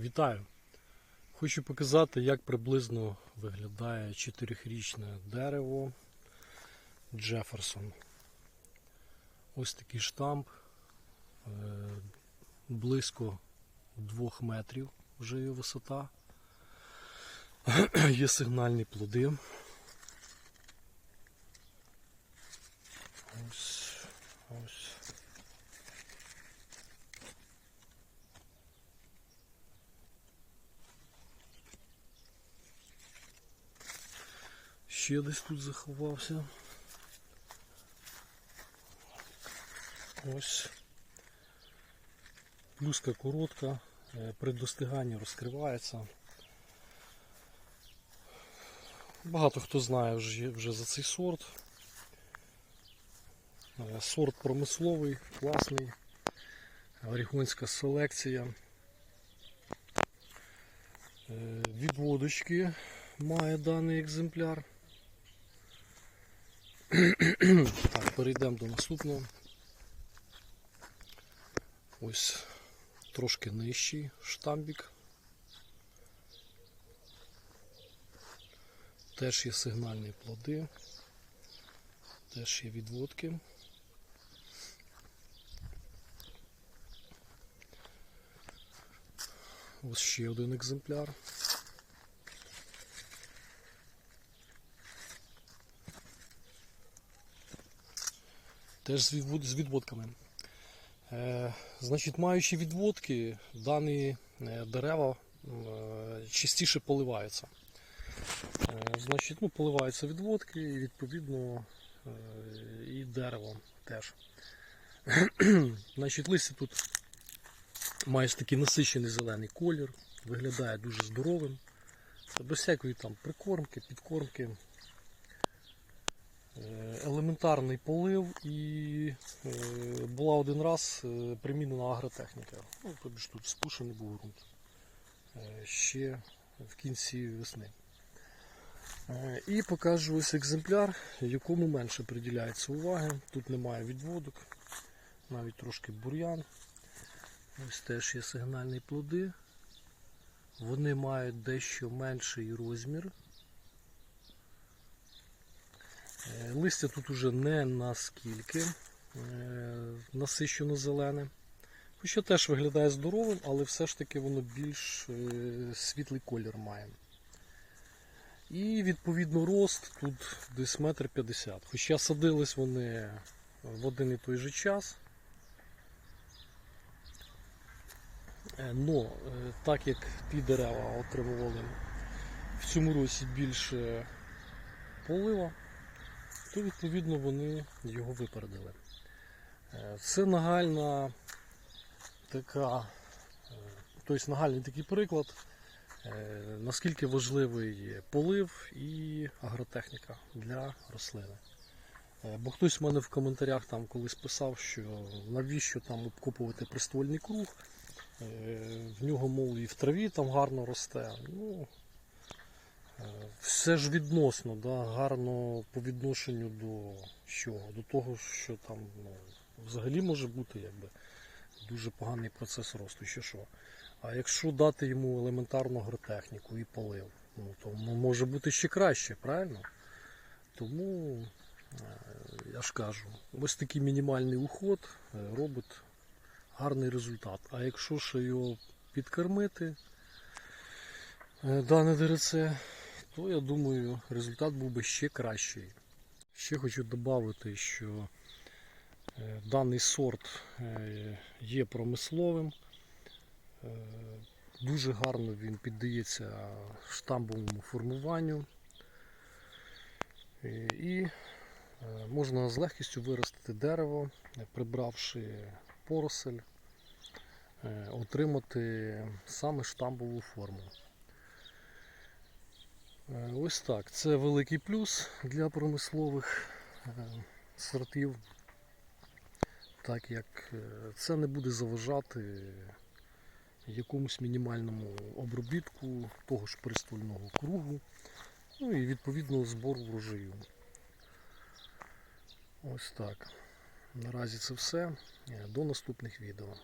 Вітаю! Хочу показати, як приблизно виглядає 4-річне дерево Джеферсон. Ось такий штамп, е, близько 2 метрів вже його висота. Є сигнальні плоди. Ще десь тут заховався. Ось. Плюска коротка, е, при достиганні розкривається. Багато хто знає вже, вже за цей сорт. Е, Сорт промисловий, класний, орігонська селекція. Е, Відводочки має даний екземпляр. Так, перейдемо до наступного. Ось трошки нижчий штамбік. Теж є сигнальні плоди, теж є відводки. Ось ще один екземпляр. Теж з, відводками. Е, значить, маючи відводки, дані е, дерева е, частіше поливаються. Значить, ну, поливаються відводки і відповідно і дерево теж. значить, листя тут має такий насичений зелений колір, виглядає дуже здоровим. Без всякої там прикормки, підкормки. Е, Елементарний полив і е, була один раз е, примінена агротехніка. Ну, тобі ж тут спушений був ґрунт. Ще в кінці весни. І покажу ось екземпляр, якому менше приділяється уваги. Тут немає відводок, навіть трошки бур'ян. Ось теж є сигнальні плоди. Вони мають дещо менший розмір. Листя тут уже не наскільки е, насищено зелене. Хоча теж виглядає здоровим, але все ж таки воно більш е, світлий колір має. І відповідно рост тут десь метр п'ятдесят. Хоча садились вони в один і той же час. Е, Но е, так як ті дерева отримували в цьому році більше полива, то відповідно вони його випередили. Це нагальна така, е, тобто нагальний такий приклад, е, наскільки важливий полив і агротехніка для рослини. Е, Бо хтось в мене в коментарях там колись писав, що навіщо там обкопувати приствольний круг, в нього, мов, і в траві там гарно росте. Ну, все ж відносно, да, гарно по відношенню до чого? До того, що там ну, взагалі може бути якби, дуже поганий процес росту, що що. А якщо дати йому елементарну агротехніку і полив, ну, то може бути ще краще, правильно? Тому е, я ж кажу, ось такий мінімальний уход е, робить гарний результат. А якщо ще його підкормити, е, дане дереце, то я думаю, результат був би ще кращий. Ще хочу додати, що е, даний сорт е, є промисловим. Е, Дуже гарно він піддається штамбовому формуванню. І можна з легкістю виростити дерево, прибравши поросель, отримати саме штамбову форму. Е, Ось так. Це великий плюс для промислових е, сортів, так як е, це не буде заважати якомусь мінімальному обробітку того ж приствольного кругу, ну і відповідно збору врожаю. Ось так. Наразі це все. До наступних відео.